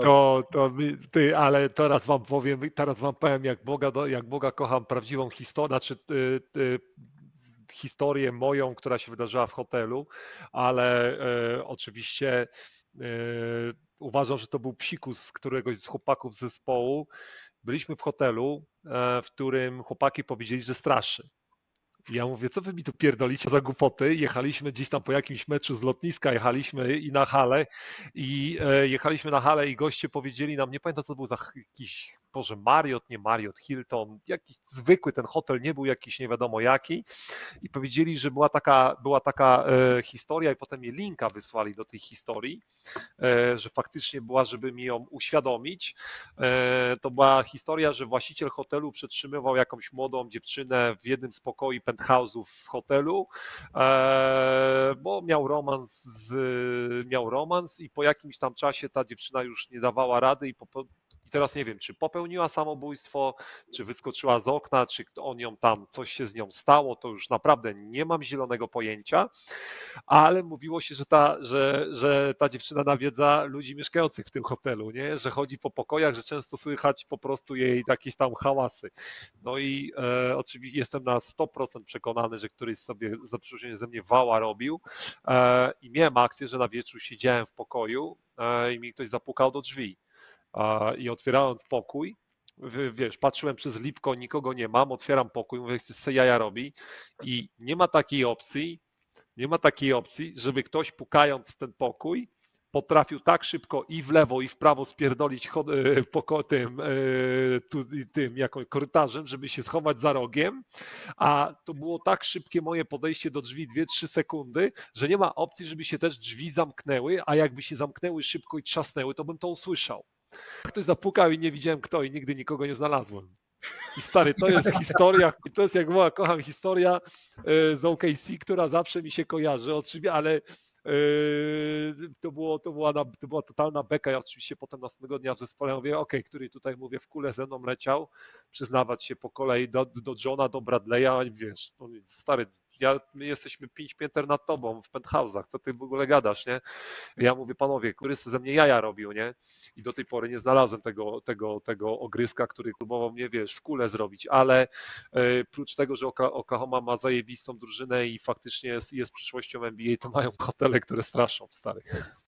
To, to ty, ale teraz wam powiem, teraz wam powiem, jak Boga, jak Boga kocham prawdziwą historię, znaczy y, y, historię moją, która się wydarzyła w hotelu, ale e, oczywiście e, uważam, że to był psikus z któregoś z chłopaków zespołu. Byliśmy w hotelu, e, w którym chłopaki powiedzieli, że straszy. Ja mówię, co wy mi tu pierdolicie za głupoty? Jechaliśmy gdzieś tam po jakimś meczu z lotniska, jechaliśmy i na halę i e, jechaliśmy na halę i goście powiedzieli nam, nie pamiętam co to był za ch- jakiś, Boże, Marriott, nie Marriott, Hilton, jakiś zwykły ten hotel, nie był jakiś nie wiadomo jaki i powiedzieli, że była taka, była taka e, historia i potem mi linka wysłali do tej historii, e, że faktycznie była, żeby mi ją uświadomić. E, to była historia, że właściciel hotelu przetrzymywał jakąś młodą dziewczynę w jednym z pokoi penthouse'ów w hotelu, e, bo miał romans, z, miał romans i po jakimś tam czasie ta dziewczyna już nie dawała rady i, pope- i teraz nie wiem, czy popełniła samobójstwo, czy wyskoczyła z okna, czy on ją tam, coś się z nią stało, to już naprawdę nie mam zielonego pojęcia, ale mówiło się, że ta, że, że ta dziewczyna nawiedza ludzi mieszkających w tym hotelu, nie? że chodzi po pokojach, że często słychać po prostu jej jakieś tam hałasy. No i e, oczywiście jestem na 100% przekonany, że któryś sobie za przeproszeniem ze mnie wała robił e, i miałem akcję, że na wieczór siedziałem w pokoju e, i mi ktoś zapukał do drzwi i otwierając pokój, wiesz, patrzyłem przez lipko, nikogo nie mam, otwieram pokój, mówię, co se jaja robi i nie ma takiej opcji, nie ma takiej opcji, żeby ktoś pukając w ten pokój potrafił tak szybko i w lewo, i w prawo spierdolić e, poko- tym, e, tu, tym korytarzem, żeby się schować za rogiem, a to było tak szybkie moje podejście do drzwi, 2-3 sekundy, że nie ma opcji, żeby się też drzwi zamknęły, a jakby się zamknęły szybko i trzasnęły, to bym to usłyszał. Ktoś zapukał i nie widziałem kto i nigdy nikogo nie znalazłem. I stary, to jest historia, to jest jak była, kocham historia e, z OKC, która zawsze mi się kojarzy, ale to, było, to, była, to była totalna beka. Ja oczywiście potem następnego dnia w zespole mówię, ok, który tutaj mówię w kule ze mną leciał, przyznawać się po kolei do, do Johna, do Bradley'a, wiesz, no, stary, ja, my jesteśmy pięć pięter nad tobą w penthouse'ach, co ty w ogóle gadasz, nie? Ja mówię, panowie, który ze mnie jaja robił, nie? I do tej pory nie znalazłem tego, tego, tego ogryska, który próbował mnie, wiesz, w kule zrobić, ale e, prócz tego, że Okla- Oklahoma ma zajebistą drużynę i faktycznie jest, jest przyszłością NBA, to mają hotele, które straszą starych.